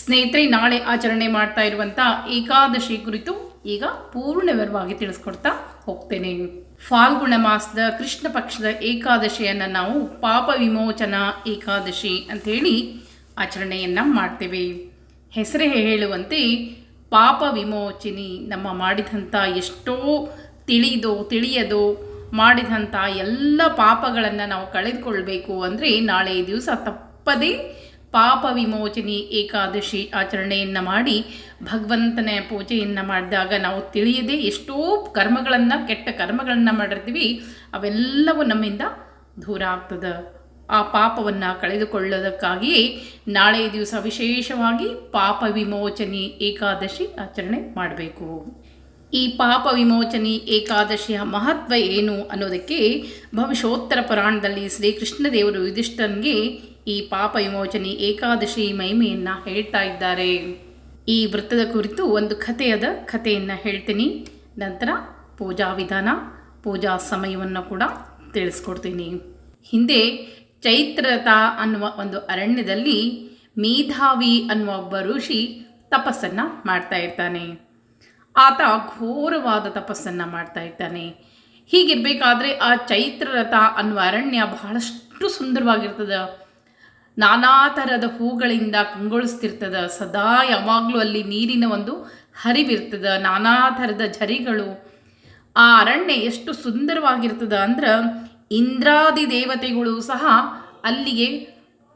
ಸ್ನೇಹಿತರೆ, ನಾಳೆ ಆಚರಣೆ ಮಾಡ್ತಾ ಇರುವಂಥ ಏಕಾದಶಿ ಕುರಿತು ಈಗ ಪೂರ್ಣ ವಿವರವಾಗಿ ತಿಳಿಸ್ಕೊಡ್ತಾ ಹೋಗ್ತೇನೆ. ಫಾಲ್ಗುಣ ಮಾಸದ ಕೃಷ್ಣ ಪಕ್ಷದ ಏಕಾದಶಿಯನ್ನು ನಾವು ಪಾಪ ವಿಮೋಚನಾ ಏಕಾದಶಿ ಅಂತ ಹೇಳಿ ಆಚರಣೆಯನ್ನು ಮಾಡ್ತೇವೆ. ಹೆಸರೇ ಹೇಳುವಂತೆ ಪಾಪ ವಿಮೋಚಿನಿ ನಮ್ಮ ಮಾಡಿದಂಥ ಎಷ್ಟೋ ತಿಳಿದೋ, ತಿಳಿಯದೋ ಮಾಡಿದಂಥ ಎಲ್ಲ ಪಾಪಗಳನ್ನು ನಾವು ಕಳೆದುಕೊಳ್ಬೇಕು ಅಂದರೆ ನಾಳೆ ದಿವಸ ತಪ್ಪದೇ ಪಾಪ ವಿಮೋಚನೆ ಏಕಾದಶಿ ಆಚರಣೆಯನ್ನು ಮಾಡಿ ಭಗವಂತನ ಪೂಜೆಯನ್ನು ಮಾಡಿದಾಗ ನಾವು ತಿಳಿಯದೆ ಎಷ್ಟೋ ಕರ್ಮಗಳನ್ನು, ಕೆಟ್ಟ ಕರ್ಮಗಳನ್ನು ಮಾಡಿರ್ತೀವಿ, ಅವೆಲ್ಲವೂ ನಮ್ಮಿಂದ ದೂರ ಆಗ್ತದೆ. ಆ ಪಾಪವನ್ನು ಕಳೆದುಕೊಳ್ಳೋದಕ್ಕಾಗಿಯೇ ನಾಳೆ ದಿವಸ ವಿಶೇಷವಾಗಿ ಪಾಪ ವಿಮೋಚನೆ ಏಕಾದಶಿ ಆಚರಣೆ ಮಾಡಬೇಕು. ಈ ಪಾಪ ವಿಮೋಚನೆ ಏಕಾದಶಿಯ ಮಹತ್ವ ಏನು ಅನ್ನೋದಕ್ಕೆ ಭವಿಷ್ಯೋತ್ತರ ಪುರಾಣದಲ್ಲಿ ಶ್ರೀಕೃಷ್ಣ ದೇವರು ಯುಧಿಷ್ಠನ್ಗೆ ಈ ಪಾಪ ವಿಮೋಚನೆ ಏಕಾದಶಿ ಮಹಿಮೆಯನ್ನು ಹೇಳ್ತಾ ಇದ್ದಾರೆ. ಈ ವೃತ್ತದ ಕುರಿತು ಒಂದು ಕಥೆಯದ ಕಥೆಯನ್ನು ಹೇಳ್ತೀನಿ. ನಂತರ ಪೂಜಾ ವಿಧಾನ, ಪೂಜಾ ಸಮಯವನ್ನು ಕೂಡ ತಿಳಿಸ್ಕೊಡ್ತೀನಿ. ಹಿಂದೆ ಚೈತ್ರತ ಅನ್ನುವ ಒಂದು ಅರಣ್ಯದಲ್ಲಿ ಮೇಧಾವಿ ಅನ್ನುವ ಒಬ್ಬ ಋಷಿ ತಪಸ್ಸನ್ನು ಮಾಡ್ತಾ ಇರ್ತಾನೆ. ಆತ ಘೋರವಾದ ತಪಸ್ಸನ್ನು ಮಾಡ್ತಾ ಇದ್ದಾನೆ. ಹೀಗಿರಬೇಕಾದ್ರೆ ಆ ಚೈತ್ರರಥ ಅನ್ನುವ ಅರಣ್ಯ ಬಹಳಷ್ಟು ಸುಂದರವಾಗಿರ್ತದೆ. ನಾನಾ ಥರದ ಹೂಗಳಿಂದ ಕಂಗೊಳಿಸ್ತಿರ್ತದೆ. ಸದಾ ಯಾವಾಗಲೂ ಅಲ್ಲಿ ನೀರಿನ ಒಂದು ಹರಿವಿರ್ತದೆ. ನಾನಾ ಥರದ ಝರಿಗಳು. ಆ ಅರಣ್ಯ ಎಷ್ಟು ಸುಂದರವಾಗಿರ್ತದೆ ಅಂದ್ರೆ ಇಂದ್ರಾದಿ ದೇವತೆಗಳು ಸಹ ಅಲ್ಲಿಗೆ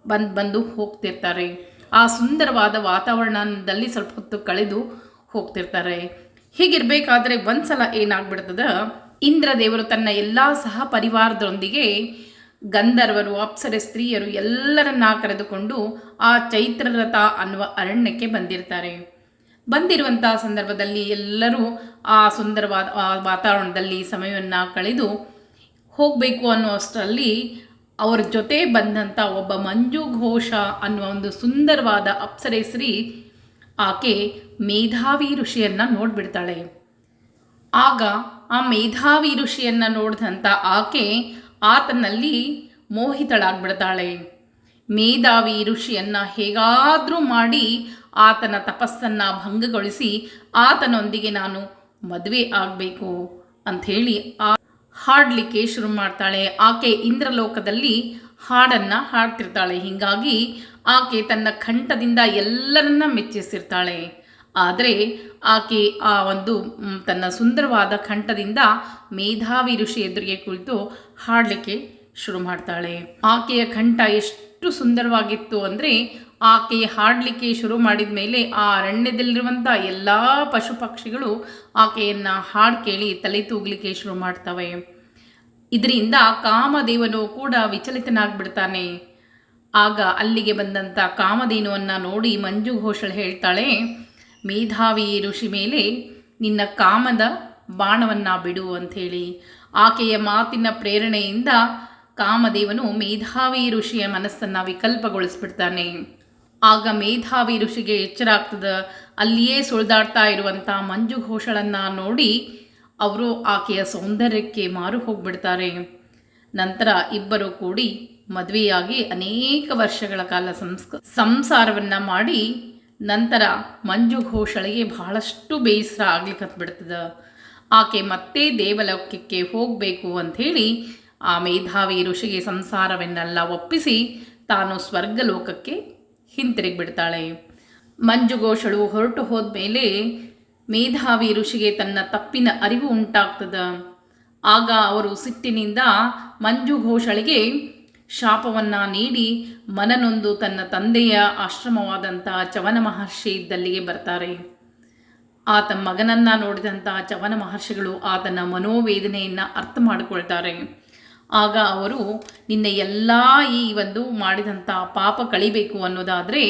ಬಂದು ಬಂದು ಹೋಗ್ತಿರ್ತಾರೆ. ಆ ಸುಂದರವಾದ ವಾತಾವರಣದಲ್ಲಿ ಸ್ವಲ್ಪ ಹೊತ್ತು ಕಳೆದು ಹೋಗ್ತಿರ್ತಾರೆ. ಹೀಗಿರಬೇಕಾದ್ರೆ ಒಂದ್ಸಲ ಏನಾಗ್ಬಿಡ್ತದ? ಇಂದ್ರ ದೇವರು ತನ್ನ ಎಲ್ಲ ಸಹ ಪರಿವಾರದೊಂದಿಗೆ ಗಂಧರ್ವರು, ಅಪ್ಸರೆ, ಸ್ತ್ರೀಯರು ಎಲ್ಲರನ್ನ ಕರೆದುಕೊಂಡು ಆ ಚೈತ್ರರಥ ಅನ್ನುವ ಅರಣ್ಯಕ್ಕೆ ಬಂದಿರ್ತಾರೆ. ಬಂದಿರುವಂಥ ಸಂದರ್ಭದಲ್ಲಿ ಎಲ್ಲರೂ ಆ ಸುಂದರವಾದ ವಾತಾವರಣದಲ್ಲಿ ಸಮಯವನ್ನು ಕಳೆದು ಹೋಗಬೇಕು ಅನ್ನುವಷ್ಟರಲ್ಲಿ ಅವರ ಜೊತೆ ಬಂದಂಥ ಒಬ್ಬ ಮಂಜು ಘೋಷ ಅನ್ನುವ ಒಂದು ಸುಂದರವಾದ ಅಪ್ಸರೇಶ್ರೀ ಆಕೆ ಮೇಧಾವಿ ಋಷಿಯನ್ನು ನೋಡಿಬಿಡ್ತಾಳೆ. ಆಗ ಆ ಮೇಧಾವಿ ಋಷಿಯನ್ನು ನೋಡಿದಂಥ ಆಕೆ ಆತನಲ್ಲಿ ಮೋಹಿತಳಾಗ್ಬಿಡ್ತಾಳೆ. ಮೇಧಾವಿ ಋಷಿಯನ್ನು ಹೇಗಾದರೂ ಮಾಡಿ ಆತನ ತಪಸ್ಸನ್ನು ಭಂಗಗೊಳಿಸಿ ಆತನೊಂದಿಗೆ ನಾನು ಮದುವೆ ಆಗಬೇಕು ಅಂಥೇಳಿ ಆ ಹಾಡಲಿಕ್ಕೆ ಶುರು ಮಾಡ್ತಾಳೆ ಆಕೆ ಇಂದ್ರಲೋಕದಲ್ಲಿ ಹಾಡನ್ನು ಹಾಡ್ತಿರ್ತಾಳೆ. ಹೀಗಾಗಿ ಆಕೆ ತನ್ನ ಕಂಠದಿಂದ ಎಲ್ಲರನ್ನ ಮೆಚ್ಚಿಸಿರ್ತಾಳೆ. ಆದರೆ ಆಕೆ ಆ ಒಂದು ತನ್ನ ಸುಂದರವಾದ ಕಂಠದಿಂದ ಮೇಧಾವಿ ಋಷಿ ಎದುರಿಗೆ ಕುಳಿತು ಹಾಡಲಿಕ್ಕೆ ಶುರು ಮಾಡ್ತಾಳೆ. ಆಕೆಯ ಕಂಠ ಎಷ್ಟು ಸುಂದರವಾಗಿತ್ತು ಅಂದರೆ ಆಕೆ ಹಾಡಲಿಕ್ಕೆ ಶುರು ಮಾಡಿದ ಮೇಲೆ ಆ ಅರಣ್ಯದಲ್ಲಿರುವಂಥ ಎಲ್ಲ ಪಶು ಪಕ್ಷಿಗಳು ಆಕೆಯನ್ನು ಹಾಡು ಕೇಳಿ ತಲೆ ತೂಗಲಿಕ್ಕೆ ಶುರು ಮಾಡ್ತವೆ. ಇದರಿಂದ ಕಾಮದೇವನು ಕೂಡ ವಿಚಲಿತನಾಗ್ಬಿಡ್ತಾನೆ. ಆಗ ಅಲ್ಲಿಗೆ ಬಂದಂಥ ಕಾಮಧೇನುವನ್ನು ನೋಡಿ ಮಂಜು ಘೋಷಲ್ ಹೇಳ್ತಾಳೆ, ಮೇಧಾವಿ ಋಷಿ ಮೇಲೆ ನಿನ್ನ ಕಾಮದ ಬಾಣವನ್ನು ಬಿಡು ಅಂಥೇಳಿ. ಆಕೆಯ ಮಾತಿನ ಪ್ರೇರಣೆಯಿಂದ ಕಾಮದೇವನು ಮೇಧಾವಿ ಋಷಿಯ ಮನಸ್ಸನ್ನು ವಿಕಲ್ಪಗೊಳಿಸ್ಬಿಡ್ತಾನೆ. ಆಗ ಮೇಧಾವಿ ಋಷಿಗೆ ಎಚ್ಚರ ಆಗ್ತದೆ ಅಲ್ಲಿಯೇ ಸುಳಿದಾಡ್ತಾ ಇರುವಂಥ ಮಂಜು ಘೋಷಳನ್ನು ನೋಡಿ ಅವರು ಆಕೆಯ ಸೌಂದರ್ಯಕ್ಕೆ ಮಾರು ಹೋಗ್ಬಿಡ್ತಾರೆ. ನಂತರ ಇಬ್ಬರು ಕೂಡಿ ಮದುವೆಯಾಗಿ ಅನೇಕ ವರ್ಷಗಳ ಕಾಲ ಸಂಸ್ಕ, ಸಂಸಾರವನ್ನು ಮಾಡಿ ನಂತರ ಮಂಜು ಘೋಷಳಿಗೆ ಬಹಳಷ್ಟು ಬೇಸರ ಆಗ್ಲಿಕ್ಕೆ ಹತ್ಬಿಡ್ತದ ಆಕೆ ಮತ್ತೆ ದೇವಲೋಕಕ್ಕೆ ಹೋಗಬೇಕು ಅಂಥೇಳಿ ಆ ಮೇಧಾವಿ ಋಷಿಗೆ ಸಂಸಾರವನ್ನೆಲ್ಲ ಒಪ್ಪಿಸಿ ತಾನು ಸ್ವರ್ಗಲೋಕಕ್ಕೆ ಹಿಂತಿರುಗಿ ಬಿಡ್ತಾಳೆ ಮಂಜು ಘೋಷಳು ಹೊರಟು ಹೋದ್ಮೇಲೆ ಮೇಧಾವಿ ಋಷಿಗೆ ತನ್ನ ತಪ್ಪಿನ ಅರಿವು ಉಂಟಾಗ್ತದ. ಆಗ ಅವರು ಸಿಟ್ಟಿನಿಂದ ಮಂಜು ಘೋಷಳಿಗೆ ಶಾಪವನ್ನು ನೀಡಿ ಮನನೊಂದು ತನ್ನ ತಂದೆಯ ಆಶ್ರಮವಾದಂತಹ ಚವನ ಮಹರ್ಷಿ ಇದ್ದಲ್ಲಿಗೆ ಬರ್ತಾರೆ. ಆತ ಮಗನನ್ನು ನೋಡಿದಂತಹ ಚವನ ಮಹರ್ಷಿಗಳು ಆತನ ಮನೋವೇದನೆಯನ್ನು ಅರ್ಥ ಮಾಡಿಕೊಳ್ತಾರೆ. ಆಗ ಅವರು, ನಿನ್ನ ಎಲ್ಲ ಈ ಒಂದು ಮಾಡಿದಂಥ ಪಾಪ ಕಳಿಬೇಕು ಅನ್ನೋದಾದರೆ,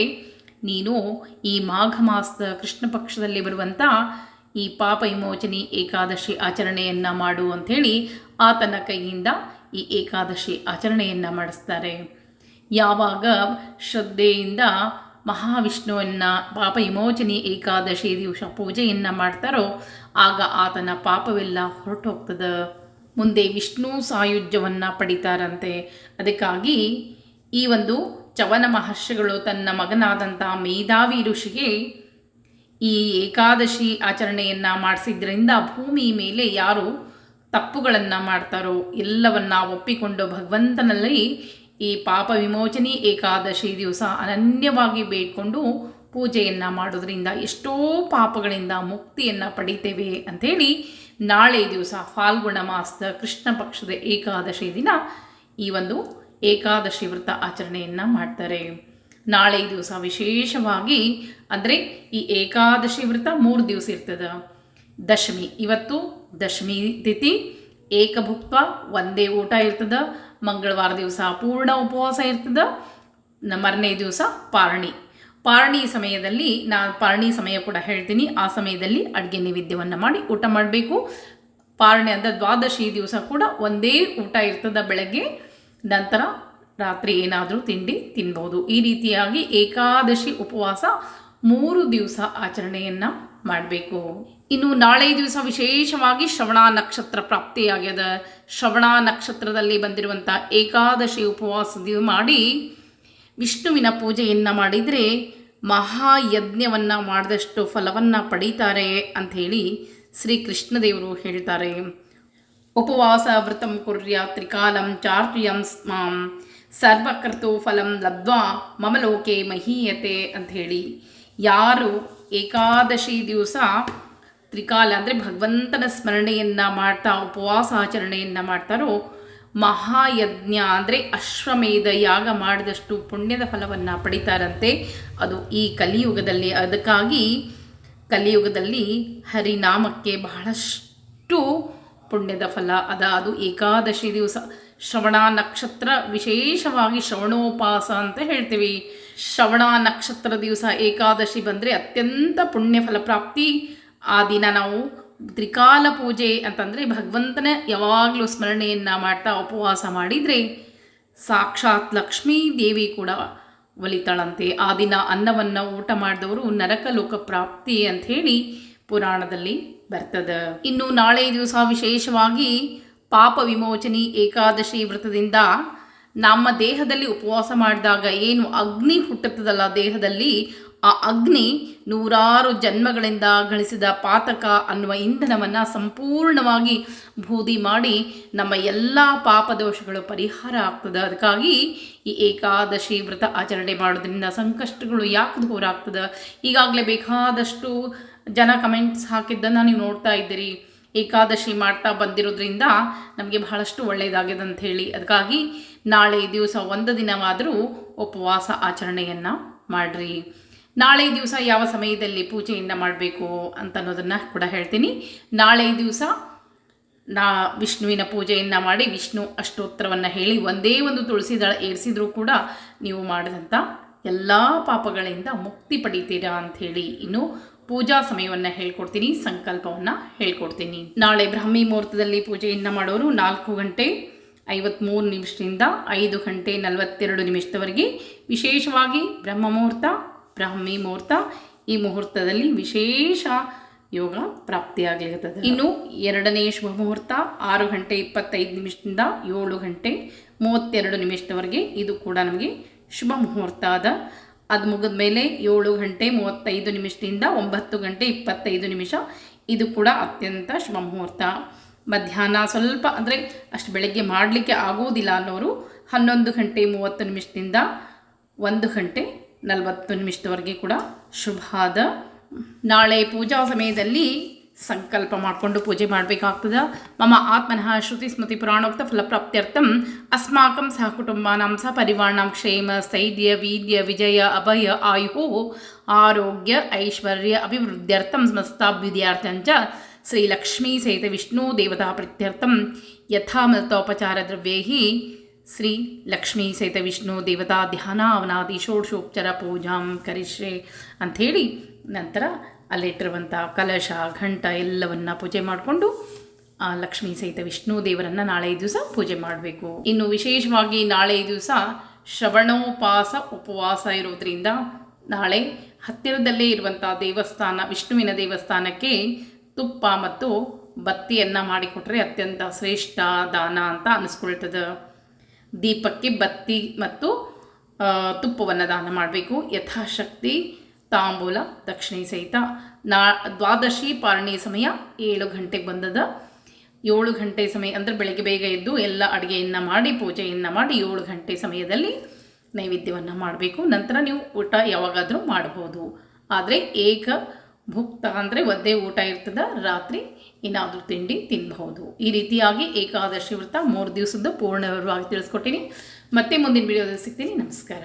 ನೀನು ಈ ಮಾಘ ಮಾಸದ ಕೃಷ್ಣ ಪಕ್ಷದಲ್ಲಿ ಬರುವಂಥ ಈ ಪಾಪ ವಿಮೋಚನೆ ಏಕಾದಶಿ ಆಚರಣೆಯನ್ನು ಮಾಡು ಅಂಥೇಳಿ ಆತನ ಕೈಯಿಂದ ಈ ಏಕಾದಶಿ ಆಚರಣೆಯನ್ನು ಮಾಡಿಸ್ತಾರೆ. ಯಾವಾಗ ಶ್ರದ್ಧೆಯಿಂದ ಮಹಾವಿಷ್ಣುವನ್ನು ಪಾಪ ವಿಮೋಚನೆ ಏಕಾದಶಿ ದಿವಸ ಪೂಜೆಯನ್ನು ಮಾಡ್ತಾರೋ ಆಗ ಆತನ ಪಾಪವೆಲ್ಲ ಹೊರಟೋಗ್ತದೆ. ಮುಂದೆ ವಿಷ್ಣು ಸಾಯುಜ್ಯವನ್ನು ಪಡಿತಾರಂತೆ. ಅದಕ್ಕಾಗಿ ಈ ಒಂದು ಚವನ ಮಹರ್ಷಿಗಳು ತನ್ನ ಮಗನಾದಂಥ ಮೇಧಾವಿ ಋಷಿಗೆ ಈ ಏಕಾದಶಿ ಆಚರಣೆಯನ್ನು ಮಾಡಿಸಿದ್ರಿಂದ ಭೂಮಿ ಮೇಲೆ ಯಾರು ತಪ್ಪುಗಳನ್ನು ಮಾಡ್ತಾರೋ ಎಲ್ಲವನ್ನ ಒಪ್ಪಿಕೊಂಡು ಭಗವಂತನಲ್ಲಿ ಈ ಪಾಪ ವಿಮೋಚನೆ ಏಕಾದಶಿ ದಿವಸ ಅನನ್ಯವಾಗಿ ಬೇಡ್ಕೊಂಡು ಪೂಜೆಯನ್ನು ಮಾಡೋದ್ರಿಂದ ಎಷ್ಟೋ ಪಾಪಗಳಿಂದ ಮುಕ್ತಿಯನ್ನು ಪಡಿತೇವೆ ಅಂಥೇಳಿ ನಾಳೆ ದಿವಸ ಫಾಲ್ಗುಣ ಮಾಸದ ಕೃಷ್ಣ ಪಕ್ಷದ ಏಕಾದಶಿ ದಿನ ಈ ಒಂದು ಏಕಾದಶಿ ವ್ರತ ಆಚರಣೆಯನ್ನು ಮಾಡ್ತಾರೆ. ನಾಳೆ ದಿವಸ ವಿಶೇಷವಾಗಿ ಅಂದರೆ ಈ ಏಕಾದಶಿ ವ್ರತ ಮೂರು ದಿವಸ ಇರ್ತದೆ. ದಶಮಿ. ಇವತ್ತು ದಶಮಿ ತಿಥಿ. ಏಕಭುಕ್ತ, ಒಂದೇ ಊಟ ಇರ್ತದೆ. ಮಂಗಳವಾರ ದಿವಸ ಪೂರ್ಣ ಉಪವಾಸ ಇರ್ತದೆ. ಮರನೇ ದಿವಸ ಪಾರಣಿ. ಪಾರಣಿ ಸಮಯದಲ್ಲಿ ನಾನು ಪಾರಣಿ ಸಮಯ ಕೂಡ ಹೇಳ್ತೀನಿ. ಆ ಸಮಯದಲ್ಲಿ ಅಡುಗೆ ನೈವೇದ್ಯವನ್ನು ಮಾಡಿ ಊಟ ಮಾಡಬೇಕು. ಪಾರಣಿ ಅಂದರೆ ದ್ವಾದಶಿ ದಿವಸ ಕೂಡ ಒಂದೇ ಊಟ ಇರ್ತದೆ ಬೆಳಗ್ಗೆ. ನಂತರ ರಾತ್ರಿ ಏನಾದರೂ ತಿಂಡಿ ತಿನ್ಬೋದು. ಈ ರೀತಿಯಾಗಿ ಏಕಾದಶಿ ಉಪವಾಸ ಮೂರು ದಿವಸ ಆಚರಣೆಯನ್ನು ಮಾಡಬೇಕು. ಇನ್ನು ನಾಳೆ ದಿವಸ ವಿಶೇಷವಾಗಿ ಶ್ರವಣ ನಕ್ಷತ್ರ ಪ್ರಾಪ್ತಿಯಾಗ್ಯದ ಶ್ರವಣ ನಕ್ಷತ್ರದಲ್ಲಿ ಬಂದಿರುವಂಥ ಏಕಾದಶಿ ಉಪವಾಸ ದಿವ- ಮಾಡಿ ವಿಷ್ಣುವಿನ ಪೂಜೆಯನ್ನು ಮಾಡಿದರೆ ಮಹಾಯಜ್ಞವನ್ನು ಮಾಡಿದಷ್ಟು ಫಲವನ್ನು ಪಡೀತಾರೆ ಅಂಥೇಳಿ ಶ್ರೀ ಕೃಷ್ಣದೇವರು ಹೇಳ್ತಾರೆ. ಉಪವಾಸ ವ್ರತಂ ಕುರ್ಯ ತ್ರಿಕಾಲಂ ಚಾರ್ಪಿಯಂ ಸ್ಮಾಂ ಸರ್ವಕರ್ತು ಫಲಂ ಲಬ್ಧ್ವಾ ಮಮಲೋಕೆ ಮಹೀಯತೆ ಅಂಥೇಳಿ ಯಾರು ಏಕಾದಶಿ ದಿವಸ ತ್ರಿಕಾಲ ಅಂದರೆ ಭಗವಂತನ ಸ್ಮರಣೆಯನ್ನು ಮಾಡ್ತಾ, ಉಪವಾಸ ಆಚರಣೆಯನ್ನು ಮಾಡ್ತಾರೋ, ಮಹಾಯಜ್ಞ ಅಂದರೆ ಅಶ್ವಮೇಧ ಯಾಗ ಮಾಡಿದಷ್ಟು ಪುಣ್ಯದ ಫಲವನ್ನು ಪಡಿತಾರಂತೆ. ಅದು ಈ ಕಲಿಯುಗದಲ್ಲಿ, ಅದಕ್ಕಾಗಿ ಕಲಿಯುಗದಲ್ಲಿ ಹರಿನಾಮಕ್ಕೆ ಬಹಳಷ್ಟು ಪುಣ್ಯದ ಫಲ. ಅದ ಅದು ಏಕಾದಶಿ ದಿವಸ ಶ್ರವಣ ನಕ್ಷತ್ರ ವಿಶೇಷವಾಗಿ ಶ್ರವಣೋಪಾಸ ಅಂತ ಹೇಳ್ತೀವಿ. ಶ್ರವಣ ನಕ್ಷತ್ರ ದಿವಸ ಏಕಾದಶಿ ಬಂದರೆ ಅತ್ಯಂತ ಪುಣ್ಯ ಫಲಪ್ರಾಪ್ತಿ. ಆ ದಿನ ನಾವು ತ್ರಿಕಾಲ ಪೂಜೆ ಅಂತಂದರೆ ಭಗವಂತನ ಯಾವಾಗಲೂ ಸ್ಮರಣೆಯನ್ನು ಮಾಡ್ತಾ ಉಪವಾಸ ಮಾಡಿದರೆ ಸಾಕ್ಷಾತ್ ಲಕ್ಷ್ಮೀ ದೇವಿ ಕೂಡ ಒಲಿತಾಳಂತೆ. ಆ ದಿನ ಅನ್ನವನ್ನು ಊಟ ಮಾಡಿದವರು ನರಕ ಲೋಕ ಪ್ರಾಪ್ತಿ ಅಂಥೇಳಿ ಪುರಾಣದಲ್ಲಿ ಬರ್ತದೆ. ಇನ್ನು ನಾಳೆ ದಿವಸ ವಿಶೇಷವಾಗಿ ಪಾಪ ವಿಮೋಚನೆ ಏಕಾದಶಿ ವ್ರತದಿಂದ ನಮ್ಮ ದೇಹದಲ್ಲಿ ಉಪವಾಸ ಮಾಡಿದಾಗ ಏನು ಅಗ್ನಿ ಹುಟ್ಟುತ್ತದಲ್ಲ ದೇಹದಲ್ಲಿ, ಆ ಅಗ್ನಿ ನೂರಾರು ಜನ್ಮಗಳಿಂದ ಗಳಿಸಿದ ಪಾತಕ ಅನ್ನುವ ಇಂಧನವನ್ನು ಸಂಪೂರ್ಣವಾಗಿ ಬೂದಿ ಮಾಡಿ ನಮ್ಮ ಎಲ್ಲ ಪಾಪದೋಷಗಳು ಪರಿಹಾರ ಆಗ್ತದೆ. ಅದಕ್ಕಾಗಿ ಈ ಏಕಾದಶಿ ವ್ರತ ಆಚರಣೆ ಮಾಡೋದ್ರಿಂದ ಸಂಕಷ್ಟಗಳು ಯಾಕೆ ದೂರ ಆಗ್ತದೆ ಈಗಾಗಲೇ ಬೇಕಾದಷ್ಟು ಜನ ಕಮೆಂಟ್ಸ್ ಹಾಕಿದ್ದನ್ನು ನೀವು ನೋಡ್ತಾ ಇದ್ದೀರಿ. ಏಕಾದಶಿ ಮಾಡ್ತಾ ಬಂದಿರೋದ್ರಿಂದ ನಮಗೆ ಬಹಳಷ್ಟು ಒಳ್ಳೆಯದಾಗಿದೆ ಅಂತ ಹೇಳಿ ಅದಕ್ಕಾಗಿ ನಾಳೆ ದಿವಸ ಒಂದು ದಿನವಾದರೂ ಉಪವಾಸ ಆಚರಣೆಯನ್ನು ಮಾಡಿರಿ. ನಾಳೆ ದಿವಸ ಯಾವ ಸಮಯದಲ್ಲಿ ಪೂಜೆಯನ್ನು ಮಾಡಬೇಕು ಅಂತ ಅನ್ನೋದನ್ನು ಕೂಡ ಹೇಳ್ತೀನಿ. ನಾಳೆ ದಿವಸ ನಾ ವಿಷ್ಣುವಿನ ಪೂಜೆಯನ್ನು ಮಾಡಿ ವಿಷ್ಣು ಅಷ್ಟೋತ್ತರವನ್ನು ಹೇಳಿ ಒಂದೇ ಒಂದು ತುಳಸಿ ದಳ ಏರಿಸಿದ್ರೂ ಕೂಡ ನೀವು ಮಾಡಿದಂಥ ಎಲ್ಲ ಪಾಪಗಳಿಂದ ಮುಕ್ತಿ ಪಡಿತೀರಾ ಅಂಥೇಳಿ ಇನ್ನು ಪೂಜಾ ಸಮಯವನ್ನು ಹೇಳ್ಕೊಡ್ತೀನಿ, ಸಂಕಲ್ಪವನ್ನು ಹೇಳ್ಕೊಡ್ತೀನಿ. ನಾಳೆ ಬ್ರಾಹ್ಮಿ ಮುಹೂರ್ತದಲ್ಲಿ ಪೂಜೆಯನ್ನು ಮಾಡೋರು ನಾಲ್ಕು ಗಂಟೆ ಐವತ್ತ್ಮೂರು ನಿಮಿಷದಿಂದ ಐದು ಗಂಟೆ ನಲವತ್ತೆರಡು ನಿಮಿಷದವರೆಗೆ. ವಿಶೇಷವಾಗಿ ಬ್ರಹ್ಮ ಮುಹೂರ್ತ, ಬ್ರಾಹ್ಮಿ ಮುಹೂರ್ತ, ಈ ಮುಹೂರ್ತದಲ್ಲಿ ವಿಶೇಷ ಯೋಗ ಪ್ರಾಪ್ತಿಯಾಗಲಿರ್ತದೆ ಇನ್ನು ಎರಡನೇ ಶುಭ ಮುಹೂರ್ತ ಆರು ಗಂಟೆ ಇಪ್ಪತ್ತೈದು ನಿಮಿಷದಿಂದ ಏಳು ಗಂಟೆ ಮೂವತ್ತೆರಡು ನಿಮಿಷದವರೆಗೆ. ಇದು ಕೂಡ ನಮಗೆ ಶುಭ ಮುಹೂರ್ತ ಅದ ಅದು ಮುಗಿದ ಮೇಲೆ ಏಳು ಗಂಟೆ ಮೂವತ್ತೈದು ನಿಮಿಷದಿಂದ ಒಂಬತ್ತು ಗಂಟೆ ಇಪ್ಪತ್ತೈದು ನಿಮಿಷ. ಇದು ಕೂಡ ಅತ್ಯಂತ ಶುಭ ಮುಹೂರ್ತ. ಮಧ್ಯಾಹ್ನ ಸ್ವಲ್ಪ ಅಂದರೆ ಅಷ್ಟು ಬೆಳಗ್ಗೆ ಮಾಡಲಿಕ್ಕೆ ಆಗೋದಿಲ್ಲ ಅನ್ನೋರು ಹನ್ನೊಂದು ಗಂಟೆ ಮೂವತ್ತು ನಿಮಿಷದಿಂದ ಒಂದು ಗಂಟೆ ನಲವತ್ತು ನಿಮಿಷದವರೆಗೆ ಕೂಡ ಶುಭ ಅದ ನಾಳೆ ಪೂಜಾ ಸಮಯದಲ್ಲಿ ಸಂಕಲ್ಪ ಮಾಡಿಕೊಂಡು ಪೂಜೆ ಮಾಡಬೇಕಾಗ್ತದೆ. ಮಮ ಆತ್ಮನಃ ಶ್ರುತಿ ಸ್ಮೃತಿ ಪುರಾಣೋಕ್ತ ಫಲಪ್ರಾಪ್ತ್ಯರ್ಥಂ ಅಸ್ಮಾಕಂ ಸಹ ಕುಟುಂಬಾನಾಂ ಸಹ ಪರಿವಾರಂ ಕ್ಷೇಮ ಸ್ಥೈರ್ಯ ವೀರ್ಯ ವಿಜಯ ಅಭಯ ಆಯು ಆರೋಗ್ಯ ಐಶ್ವರ್ಯ ಅಭಿವೃದ್ಧ್ಯರ್ಥಂ ಸಮಸ್ತಾಭ್ಯುದಯಾರ್ಥಂಚ ಶ್ರೀಲಕ್ಷ್ಮೀ ಸಹಿತ ವಿಷ್ಣು ದೇವತಾ ಪ್ರೀತ್ಯರ್ಥಂ ಯಥಾಮೃತೋಪಚಾರ ದ್ರವ್ಯೈ ಶ್ರೀ ಲಕ್ಷ್ಮೀ ಸಹಿತ ವಿಷ್ಣು ದೇವತಾ ಧ್ಯಾನ ಅವನಾದಿ ಷೋಡಶೋಪಚಾರ ಪೂಜಾಂ ಕರಿಷ್ಯೆ ಅಂಥೇಳಿ ನಂತರ ಅಲ್ಲಿಟ್ಟಿರುವಂಥ ಕಲಶ, ಘಂಟ ಎಲ್ಲವನ್ನ ಪೂಜೆ ಮಾಡಿಕೊಂಡು, ಆ ಲಕ್ಷ್ಮೀ ಸಹಿತ ವಿಷ್ಣು ದೇವರನ್ನು ನಾಳೆ ದಿವಸ ಪೂಜೆ ಮಾಡಬೇಕು. ಇನ್ನು ವಿಶೇಷವಾಗಿ ನಾಳೆ ದಿವಸ ಶ್ರವಣೋಪಾಸ ಉಪವಾಸ ಇರೋದ್ರಿಂದ ನಾಳೆ ಹತ್ತಿರದಲ್ಲೇ ಇರುವಂಥ ದೇವಸ್ಥಾನ, ವಿಷ್ಣುವಿನ ದೇವಸ್ಥಾನಕ್ಕೆ ತುಪ್ಪ ಮತ್ತು ಬತ್ತಿಯನ್ನು ಮಾಡಿಕೊಟ್ರೆ ಅತ್ಯಂತ ಶ್ರೇಷ್ಠ ದಾನ ಅಂತ ಅನಿಸ್ಕೊಳ್ತದೆ. ದೀಪಕ್ಕೆ ಬತ್ತಿ ಮತ್ತು ತುಪ್ಪವನ್ನು ದಾನ ಮಾಡಬೇಕು. ಯಥಾಶಕ್ತಿ ತಾಂಬೂಲ, ದಕ್ಷಿಣೆ ಸಹಿತ ನಾ ದ್ವಾದಶಿ ಪಾರಣಿ ಸಮಯ ಏಳು ಗಂಟೆಗೆ ಬಂದದ. ಏಳು ಗಂಟೆ ಸಮಯ ಅಂದರೆ ಬೆಳಗ್ಗೆ ಬೇಗ ಎದ್ದು ಎಲ್ಲ ಅಡುಗೆಯನ್ನು ಮಾಡಿ, ಪೂಜೆಯನ್ನು ಮಾಡಿ ಏಳು ಗಂಟೆ ಸಮಯದಲ್ಲಿ ನೈವೇದ್ಯವನ್ನು ಮಾಡಬೇಕು. ನಂತರ ನೀವು ಊಟ ಯಾವಾಗಾದರೂ ಮಾಡ್ಬೋದು ಆದರೆ ಏಕ ಭುಕ್ತ ಅಂದರೆ ಒದ್ದೆ ಊಟ ಇರ್ತದೆ, ರಾತ್ರಿ ಏನಾದರೂ ತಿಂಡಿ ತಿನ್ಬಹುದು. ಈ ರೀತಿಯಾಗಿ ಏಕಾದಶಿ ವೃತ್ತ ಮೂರು ದಿವಸದ್ದು ಪೂರ್ಣವಾಗಿ ತಿಳಿಸ್ಕೊಟ್ಟಿನಿ. ಮತ್ತೆ ಮುಂದಿನ ವಿಡಿಯೋದಲ್ಲಿ ಸಿಗ್ತೀನಿ. ನಮಸ್ಕಾರ.